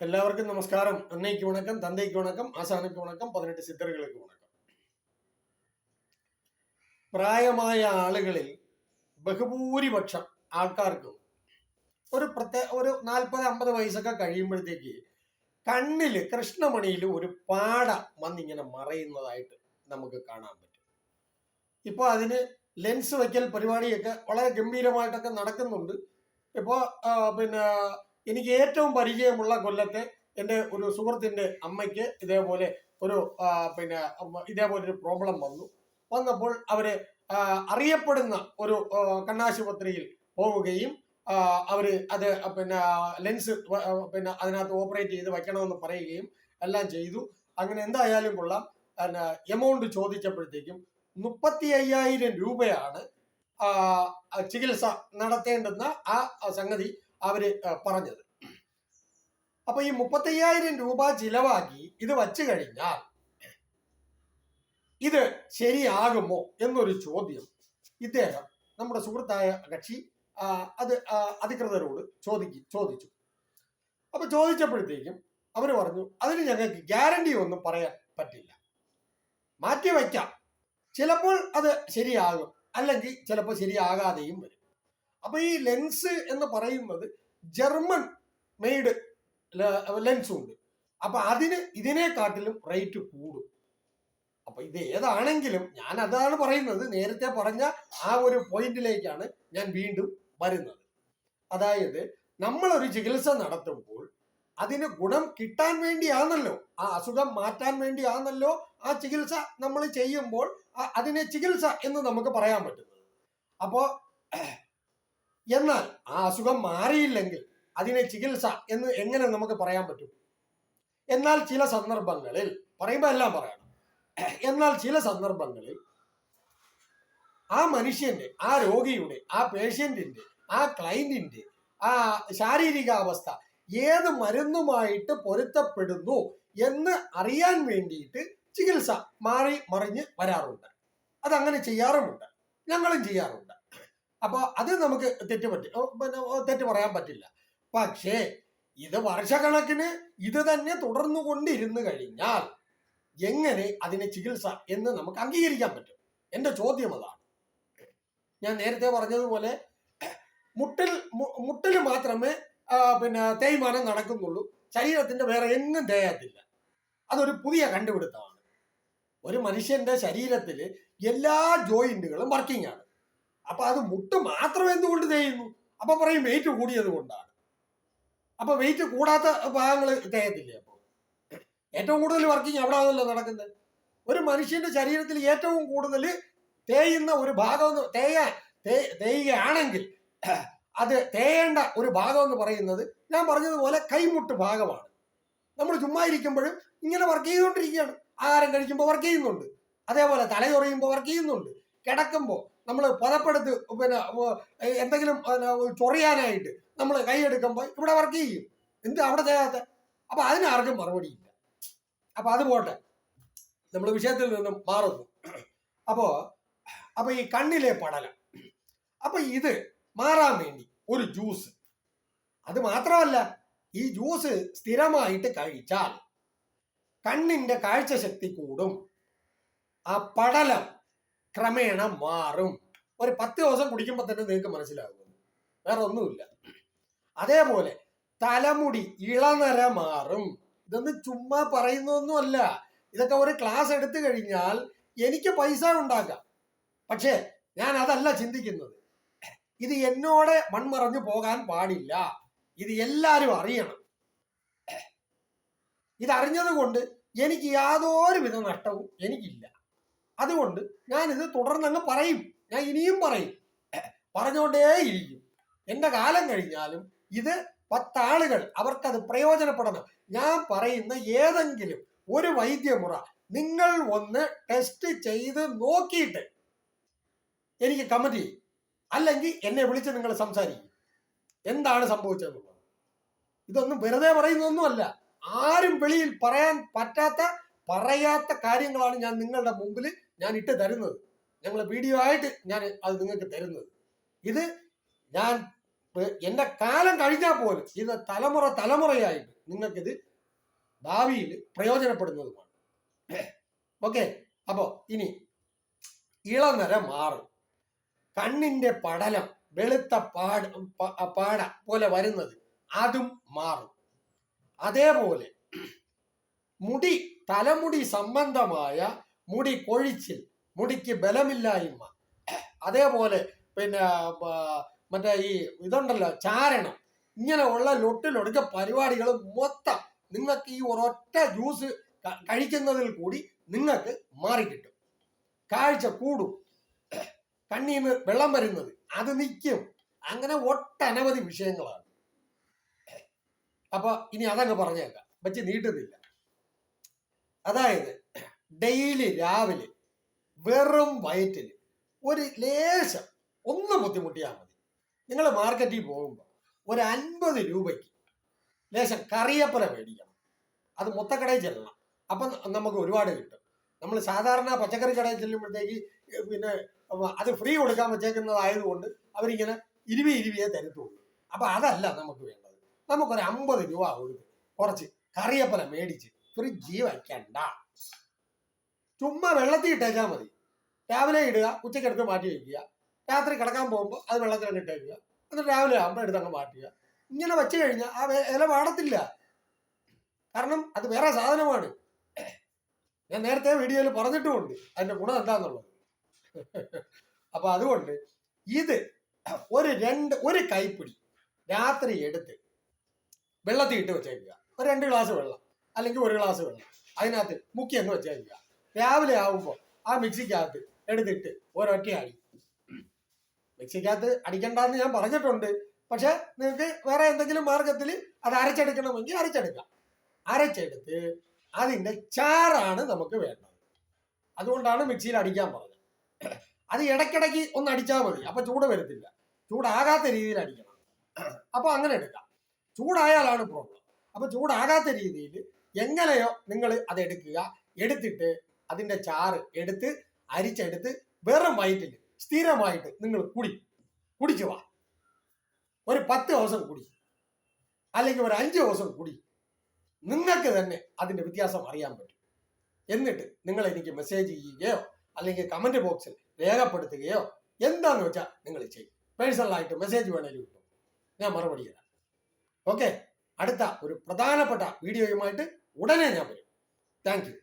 எல்லாருக்கும் நமஸ்காரம் அன்னைக்கு வணக்கம் தந்தைக்கு வணக்கம் ആശാനക്ക് വണക്കം പതിനെട്ട് സിദ്ധറുകൾക്ക് വണക്കം പ്രായമായ ആളുകളിൽ ബഹുഭൂരിപക്ഷം ആൾക്കാർക്കും ഒരു പ്രത്യേക ഒരു നാൽപ്പത് അമ്പത് വയസ്സൊക്കെ കഴിയുമ്പോഴത്തേക്ക് കണ്ണില് കൃഷ്ണമണിയിൽ ഒരു പാട വന്നിങ്ങനെ മറയുന്നതായിട്ട് നമുക്ക് കാണാൻ പറ്റും ഇപ്പോൾ അതിന് ലെൻസ് വയ്ക്കൽ പരിപാടിയൊക്കെ വളരെ ഗംഭീരമായിട്ടൊക്കെ നടക്കുന്നുണ്ട് ഇപ്പോൾ പിന്നെ എനിക്ക് ഏറ്റവും പരിചയമുള്ള കൊല്ലത്തെ എന്റെ ഒരു സുഹൃത്തിന്റെ അമ്മയ്ക്ക് ഇതേപോലെ ഒരു പിന്നെ ഇതേപോലെ ഒരു പ്രോബ്ലം വന്നു. വന്നപ്പോൾ അവർ അറിയപ്പെടുന്ന ഒരു കണ്ണാശുപത്രിയിൽ പോവുകയും അവർ അത് പിന്നെ ലെൻസ് പിന്നെ അതിനകത്ത് ഓപ്പറേറ്റ് ചെയ്ത് വയ്ക്കണമെന്ന് പറയുകയും എല്ലാം ചെയ്തു. അങ്ങനെ എന്തായാലും കൊള്ളാം. എമൗണ്ട് ചോദിച്ചപ്പോഴത്തേക്കും മുപ്പത്തി അയ്യായിരം രൂപയാണ് ചികിത്സ നടത്തേണ്ടുന്ന ആ സംഗതി അവർ ആ, പറഞ്ഞത്. അപ്പൊ ഈ മുപ്പത്തയ്യായിരം രൂപ ചിലവാക്കി ഇത് വച്ചു കഴിഞ്ഞാൽ ഇത് ശരിയാകുമോ എന്നൊരു ചോദ്യം ഇദ്ദേഹം നമ്മുടെ സുഹൃത്തായ കക്ഷി അത് അധികൃതരോട് ചോദിക്കും ചോദിച്ചു. അപ്പൊ ചോദിച്ചപ്പോഴത്തേക്കും അവർ പറഞ്ഞു അതിന് ഞങ്ങൾക്ക് ഗ്യാരണ്ടി ഒന്നും പറയാൻ പറ്റില്ല. മാറ്റി വയ്ക്കാം ചിലപ്പോൾ അത് ശരിയാകും. അല്ലെങ്കിൽ ചിലപ്പോൾ ശരിയാകാതെയും വരും. അപ്പൊ ഈ ലെൻസ് എന്ന് പറയുന്നത് ജർമ്മൻ മെയ്ഡ് ലെൻസ് ഉണ്ട്. അപ്പൊ അതിന് ഇതിനെക്കാട്ടിലും റേറ്റ് കൂടും. അപ്പൊ ഇത് ഏതാണെങ്കിലും ഞാൻ അതാണ് പറയുന്നത്. നേരത്തെ പറഞ്ഞ ആ ഒരു പോയിന്റിലേക്കാണ് ഞാൻ വീണ്ടും വരുന്നത്. അതായത് നമ്മൾ ഒരു ചികിത്സ നടത്തുമ്പോൾ അതിന് ഗുണം കിട്ടാൻ വേണ്ടിയാണല്ലോ. ആ അസുഖം മാറ്റാൻ വേണ്ടിയാണല്ലോ ആ ചികിത്സ നമ്മൾ ചെയ്യുമ്പോൾ അതിനെ ചികിത്സ എന്ന് നമുക്ക് പറയാൻ പറ്റുന്നത്. അപ്പോ എന്നാൽ ആ അസുഖം മാറിയില്ലെങ്കിൽ അതിനെ ചികിത്സ എന്ന് എങ്ങനെ നമുക്ക് പറയാൻ പറ്റും? എന്നാൽ ചില സന്ദർഭങ്ങളിൽ പറയുമ്പോൾ എല്ലാം പറയണം. എന്നാൽ ചില സന്ദർഭങ്ങളിൽ ആ മനുഷ്യന്റെ ആ രോഗിയുടെ ആ പേഷ്യന്റിന്റെ ആ ക്ലൈന്റിന്റെ ആ ശാരീരികാവസ്ഥ ഏത് മരുന്നുമായിട്ട് പൊരുത്തപ്പെടുന്നു എന്ന് അറിയാൻ വേണ്ടിയിട്ട് ചികിത്സ മാറി മറിഞ്ഞ് വരാറുണ്ട്. അതങ്ങനെ ചെയ്യാറുമുണ്ട്. ഞങ്ങളും ചെയ്യാറുണ്ട്. അപ്പൊ അത് നമുക്ക് തെറ്റ് പറ്റി. തെറ്റ് പറയാൻ പറ്റില്ല. പക്ഷേ ഇത് വർഷക്കണക്കിന് ഇത് തന്നെ തുടർന്നു കൊണ്ടിരുന്നു കഴിഞ്ഞാൽ എങ്ങനെ അതിനെ ചികിത്സ എന്ന് നമുക്ക് അംഗീകരിക്കാൻ പറ്റും? എന്റെ ചോദ്യം അതാണ്. ഞാൻ നേരത്തെ പറഞ്ഞതുപോലെ മുട്ടിൽ മുട്ടിൽ മാത്രമേ പിന്നെ തേയ്മാനം നടക്കുന്നുള്ളൂ. ശരീരത്തിന്റെ വേറെ എങ്ങും തേയാത്തില്ല. അതൊരു പുതിയ കണ്ടുപിടുത്തമാണ്. ഒരു മനുഷ്യന്റെ ശരീരത്തിൽ എല്ലാ ജോയിന്റുകളും വർക്കിംഗ് ആണ് അപ്പൊ അത് മുട്ട് മാത്രം എന്തുകൊണ്ട് തേയുന്നു? അപ്പൊ പറയും വെയിറ്റ് കൂടിയത് കൊണ്ടാണ്. അപ്പൊ വെയിറ്റ് കൂടാത്ത ഭാഗങ്ങൾ തേയത്തില്ലേ അപ്പോൾ ഏറ്റവും കൂടുതൽ വർക്കിംഗ് അവിടെ ആണല്ലോ നടക്കുന്നത് ഒരു മനുഷ്യന്റെ ശരീരത്തിൽ ഏറ്റവും കൂടുതൽ തേയുന്ന ഒരു ഭാഗം തേയാൻ തേയുകയാണെങ്കിൽ അത് തേയേണ്ട ഒരു ഭാഗം എന്ന് പറയുന്നത് ഞാൻ പറഞ്ഞതുപോലെ കൈമുട്ട് ഭാഗമാണ്. നമ്മൾ ചുമ്മാ ഇരിക്കുമ്പോഴും ഇങ്ങനെ വർക്ക് ചെയ്തുകൊണ്ടിരിക്കുകയാണ്. ആഹാരം കഴിക്കുമ്പോൾ വർക്ക് ചെയ്യുന്നുണ്ട്. അതേപോലെ തലയൊറിയുമ്പോൾ വർക്ക് ചെയ്യുന്നുണ്ട്. കിടക്കുമ്പോൾ നമ്മൾ പതപ്പെടുത്ത് പിന്നെ എന്തെങ്കിലും ചൊറിയാനായിട്ട് നമ്മൾ കൈ എടുക്കുമ്പോൾ ഇവിടെ വർക്ക് ചെയ്യും. എന്ത് അവിടെ ചെയ്യാത്ത? അപ്പൊ അതിനാർക്കും മറുപടിയില്ല അപ്പൊ അത് പോട്ടെ. നമ്മൾ വിഷയത്തിൽ നിന്നും മാറുന്നു. അപ്പോ അപ്പൊ ഈ കണ്ണിലെ പടലം. അപ്പൊ ഇത് മാറാൻ വേണ്ടി ഒരു ജ്യൂസ് അത് മാത്രമല്ല ഈ ജ്യൂസ് സ്ഥിരമായിട്ട് കഴിച്ചാൽ കണ്ണിന്റെ കാഴ്ചശക്തി കൂടും. ആ പടലം ക്രമേണ മാറും. ഒരു പത്ത് ദിവസം കുടിക്കുമ്പോൾ തന്നെ നിങ്ങൾക്ക് മനസ്സിലാകും. വേറെ ഒന്നുമില്ല അതേപോലെ തലമുടി ഇളനര മാറും. ഇതൊന്നും ചുമ്മാ പറയുന്നതൊന്നുമല്ല ഇതൊക്കെ ഒരു ക്ലാസ് എടുത്തു കഴിഞ്ഞാൽ എനിക്ക് പൈസ ഉണ്ടാക്കാം. പക്ഷേ ഞാൻ അതല്ല ചിന്തിക്കുന്നത്. ഇത് എന്നോട് മൺമറഞ്ഞു പോകാൻ പാടില്ല. ഇത് എല്ലാവരും അറിയണം. ഇത് അറിഞ്ഞത് കൊണ്ട് എനിക്ക് യാതൊരു വിധ നഷ്ടവും എനിക്കില്ല. അതുകൊണ്ട് ഞാൻ ഇത് തുടർന്നങ്ങ് പറയും. ഞാൻ ഇനിയും പറയും. പറഞ്ഞുകൊണ്ടേയിരിക്കും. എന്റെ കാലം കഴിഞ്ഞാലും ഇത് പത്താളുകൾ അവർക്കത് പ്രയോജനപ്പെടണം. ഞാൻ പറയുന്ന ഏതെങ്കിലും ഒരു വൈദ്യമുറ നിങ്ങൾ ഒന്ന് ടെസ്റ്റ് ചെയ്ത് നോക്കിയിട്ട് എനിക്ക് കമന്റ് ചെയ്യും. അല്ലെങ്കിൽ എന്നെ വിളിച്ച് നിങ്ങൾ സംസാരിക്കും. എന്താണ് സംഭവിച്ചതെന്നുള്ളത്. ഇതൊന്നും വെറുതെ പറയുന്നൊന്നുമല്ല ആരും വെളിയിൽ പറയാൻ പറ്റാത്ത പറയാത്ത കാര്യങ്ങളാണ് ഞാൻ നിങ്ങളുടെ മുമ്പിൽ ഞാൻ ഇട്ട് തരുന്നത്. ഞങ്ങളെ വീഡിയോ ആയിട്ട് ഞാൻ അത് നിങ്ങൾക്ക് തരുന്നത്. ഇത് ഞാൻ എന്റെ കാലം കഴിഞ്ഞാൽ പോലും ഇത് തലമുറ തലമുറയായിട്ട് നിങ്ങൾക്കിത് ഭാവിയിൽ പ്രയോജനപ്പെടുന്നതുമാണ്. ഓക്കെ അപ്പോ ഇനി ഇളനര മാറും. കണ്ണിന്റെ പടലം വെളുത്ത പാട പാട പോലെ വരുന്നത് അതും മാറും. അതേപോലെ മുടി തലമുടി സംബന്ധമായ മുടി കൊഴിച്ചിൽ മുടിക്ക് ബലമില്ലായ്മ. അതേപോലെ പിന്നെ മറ്റേ ഈ ഇതുണ്ടല്ലോ ചാരണം. ഇങ്ങനെ ഉള്ള ലൊട്ടിലൊടുക്ക പരിപാടികൾ മൊത്തം നിങ്ങൾക്ക് ഈ ഒരൊറ്റ ജ്യൂസ് കഴിക്കുന്നതിൽ കൂടി നിങ്ങൾക്ക് മാറിക്കിട്ടും കാഴ്ച കൂടും. കണ്ണീന്ന് വെള്ളം വരുന്നത്. അത് നിൽക്കും. അങ്ങനെ ഒട്ടനവധി വിഷയങ്ങളാണ്. അപ്പൊ ഇനി അതങ്ങ് പറഞ്ഞേക്കാം. വെച്ച് നീട്ടുന്നില്ല. അതായത് ഡെയിലി രാവിലെ വെറും വയറ്റിൽ ഒരു ലേശം ഒന്ന് ബുദ്ധിമുട്ടിയാൽ മതി. നിങ്ങൾ മാർക്കറ്റിൽ പോകുമ്പോൾ ഒരു അൻപത് രൂപയ്ക്ക് ലേശം കറിയപ്പല മേടിക്കണം. അത് മൊത്തക്കടയിൽ ചെല്ലണം. അപ്പം നമുക്ക് ഒരുപാട് കിട്ടും. നമ്മൾ സാധാരണ പച്ചക്കറി കടയിൽ ചെല്ലുമ്പോഴത്തേക്ക് പിന്നെ അത് ഫ്രീ കൊടുക്കാൻ വെച്ചേക്കുന്നതായതുകൊണ്ട് അവരിങ്ങനെ ഇരുവി ഇരുവിയെ തരത്തുള്ളൂ. അപ്പം അതല്ല നമുക്ക് വേണ്ടത്. നമുക്കൊരു അമ്പത് രൂപ കൊടുത്ത് കുറച്ച് കറിയപ്പല മേടിച്ച് ഫ്രിഡ്ജി വയ്ക്കണ്ട. ചുമ്മാ വെള്ളത്തിൽ ഇട്ടേച്ചാൽ മതി. രാവിലെ ഇടുക ഉച്ചയ്ക്ക് എടുത്ത് മാറ്റി വയ്ക്കുക. രാത്രി കിടക്കാൻ പോകുമ്പോൾ അത് വെള്ളത്തിൽ തന്നെ ഇട്ടേക്കുക. എന്നിട്ട് രാവിലെ ആകുമ്പോൾ എടുത്തങ്ങ് മാറ്റുക. ഇങ്ങനെ വെച്ച് കഴിഞ്ഞാൽ ആ ഇല വാടത്തില്ല. കാരണം അത് വേറെ സാധനമാണ്. ഞാൻ നേരത്തെ വീഡിയോയിൽ പറഞ്ഞിട്ടുമുണ്ട്. അതിന്റെ ഗുണം എന്താന്നുള്ളത്. അപ്പൊ അതുകൊണ്ട് ഇത് ഒരു രണ്ട് ഒരു കൈപ്പിടി രാത്രി എടുത്ത് വെള്ളത്തിൽ ഇട്ട് വെച്ചേക്കുക. ഒരു രണ്ട് ഗ്ലാസ് വെള്ളം. അല്ലെങ്കിൽ ഒരു ഗ്ലാസ് വെള്ളം. അതിനകത്ത് മുക്കി അങ്ങ് വെച്ചേക്കുക രാവിലെ ആവുമ്പോൾ ആ മിക്സിക്കകത്ത് എടുത്തിട്ട് ഒരൊറ്റ അടി. മിക്സിക്കകത്ത് അടിക്കണ്ടെന്ന് ഞാൻ പറഞ്ഞിട്ടുണ്ട്. പക്ഷെ നിങ്ങൾക്ക് വേറെ എന്തെങ്കിലും മാർഗത്തിൽ അത് അരച്ചെടുക്കണമെങ്കിൽ അരച്ചെടുക്കാം. അരച്ചെടുത്ത് അതിന്റെ ചാറാണ് നമുക്ക് വേണ്ടത്. അതുകൊണ്ടാണ് മിക്സിയിൽ അടിക്കാൻ പറഞ്ഞത്. അത് ഇടയ്ക്കിടയ്ക്ക് ഒന്ന് അടിച്ചാൽ മതി. അപ്പൊ ചൂട് വരത്തില്ല. ചൂടാകാത്ത രീതിയിൽ അടിക്കണം. അപ്പൊ അങ്ങനെ എടുക്കാം. ചൂടായാലാണ് പ്രോബ്ലം അപ്പൊ ചൂടാകാത്ത രീതിയിൽ എങ്ങനെയോ നിങ്ങൾ അത് എടുക്കുക. എടുത്തിട്ട് അതിന്റെ ചാറ് എടുത്ത് അരിച്ചെടുത്ത് വെറും വയറ്റിൽ സ്ഥിരമായിട്ട് നിങ്ങൾ കുടി. കുടിച്ചു വാ. ഒരു പത്ത് ദിവസം കുടി. അല്ലെങ്കിൽ ഒരു അഞ്ച് ദിവസം കുടി. നിങ്ങൾക്ക് തന്നെ അതിന്റെ വ്യത്യാസം അറിയാൻ പറ്റും. എന്നിട്ട് നിങ്ങൾ എനിക്ക് മെസ്സേജ് ചെയ്യുകയോ അല്ലെങ്കിൽ കമന്റ് ബോക്സിൽ രേഖപ്പെടുത്തുകയോ എന്താന്ന് വെച്ചാൽ നിങ്ങൾ ചെയ്യും. പേഴ്സണലായിട്ട് മെസ്സേജ് വേണമെങ്കിൽ കിട്ടും ഞാൻ മറുപടി തരാം. ഓക്കെ അടുത്ത ഒരു പ്രധാനപ്പെട്ട വീഡിയോയുമായിട്ട് ഉടനെ ഞാൻ വരും താങ്ക് യു